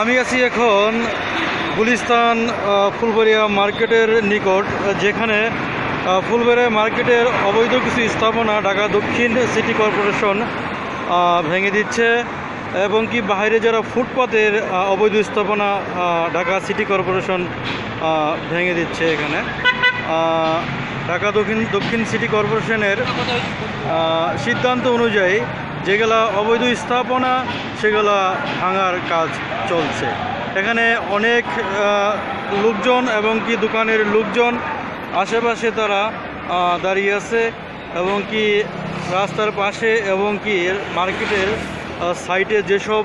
আমি আছি এখন গুলিস্তান ফুলবাড়িয়া মার্কেটের নিকট, যেখানে ফুলবাড়িয়া মার্কেটের অবৈধ কিছু স্থাপনা ঢাকা দক্ষিণ সিটি কর্পোরেশন ভেঙে দিচ্ছে এবং কি বাইরে যারা ফুটপাতের অবৈধ স্থাপনা ঢাকা সিটি কর্পোরেশন ভেঙে দিচ্ছে এখানে। ঢাকা দক্ষিণ দক্ষিণ সিটি কর্পোরেশনের সিদ্ধান্ত অনুযায়ী যেগুলা অবৈধ স্থাপনা, সেগুলা ভাঙার কাজ চলছে। এখানে অনেক লোকজন এবং কি দোকানের লোকজন আশেপাশে তারা দাঁড়িয়ে আছে এবং কি রাস্তার পাশে এবং কি মার্কেটের সাইটে যেসব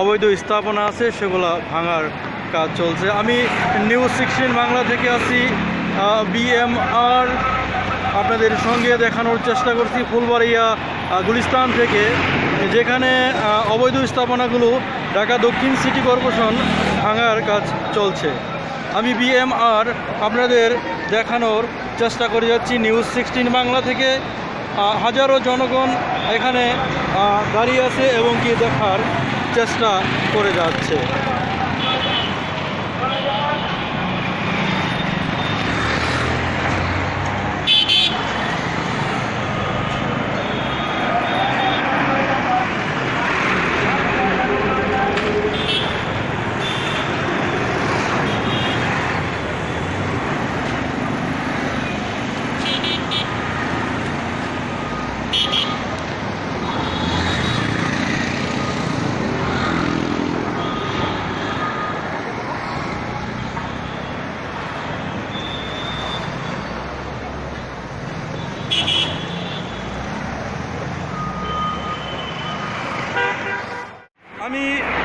অবৈধ স্থাপনা আছে সেগুলা ভাঙার কাজ চলছে। আমি নিউজ সিক্সটিন বাংলা থেকে আছি। বিএমআর আপনাদের সঙ্গে দেখানোর চেষ্টা করছি ফুলবাড়িয়া গুলিস্তান থেকে, যেখানে অবৈধ স্থাপনাগুলো ঢাকা দক্ষিণ সিটি কর্পোরেশন ভাঙার কাজ চলছে। আমি বিএমআর আপনাদের দেখানোর চেষ্টা করে যাচ্ছি নিউজ সিক্সটিন বাংলা থেকে। হাজারো জনগণ এখানে দাঁড়িয়ে আছে এবং কি দেখার চেষ্টা করে যাচ্ছে।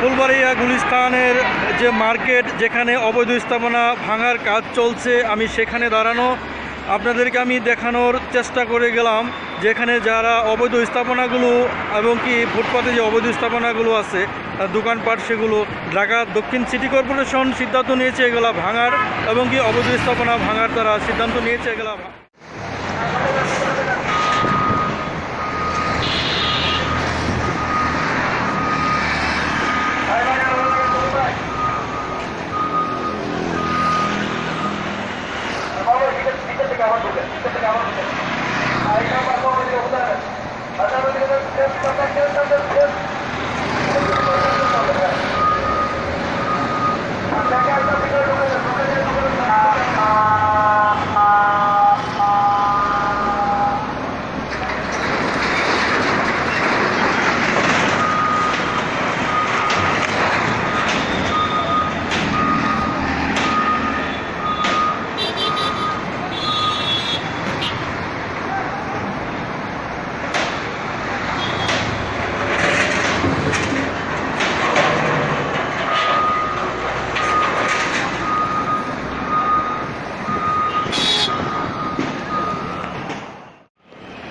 ফুলবাড়িয়া গুলিস্তানের যে মার্কেট, যেখানে অবৈধ স্থাপনা ভাঙার কাজ চলছে, আমি সেখানে দাঁড়ানো। আপনাদেরকে আমি দেখানোর চেষ্টা করে গেলাম, যেখানে যারা অবৈধ স্থাপনাগুলো এবং কি ফুটপাতে যে অবৈধ স্থাপনাগুলো আছে দোকানপাট সেগুলো ঢাকা দক্ষিণ সিটি কর্পোরেশন সিদ্ধান্ত নিয়েছে, এগুলা ভাঙার এবং কি অবৈধ স্থাপনা ভাঙার তারা সিদ্ধান্ত নিয়েছে, এগুলা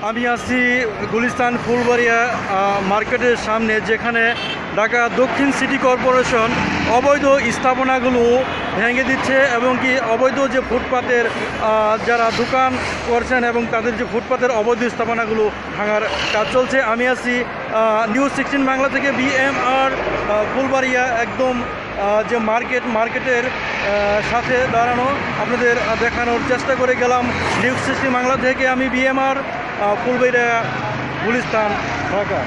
আমি আছি গুলিস্তান ফুলবাড়িয়া মার্কেটের সামনে, যেখানে ঢাকা দক্ষিণ সিটি কর্পোরেশন অবৈধ স্থাপনাগুলো ভেঙে দিচ্ছে এবং কি অবৈধ যে ফুটপাতের যারা দোকান করছেন এবং তাদের যে ফুটপাতের অবৈধ স্থাপনাগুলো ভাঙার কাজ চলছে। আমি আছি নিউজ সিক্সটিন বাংলা থেকে বিএমআর ফুলবাড়িয়া, একদম যে মার্কেট, মার্কেটের সাথে দাঁড়ানো। আপনাদের দেখানোর চেষ্টা করে গেলাম। নিউজ সিক্সটিন বাংলা থেকে আমি বিএমআর ফুলবাড়িয়া গুলিস্তান ঢাকা।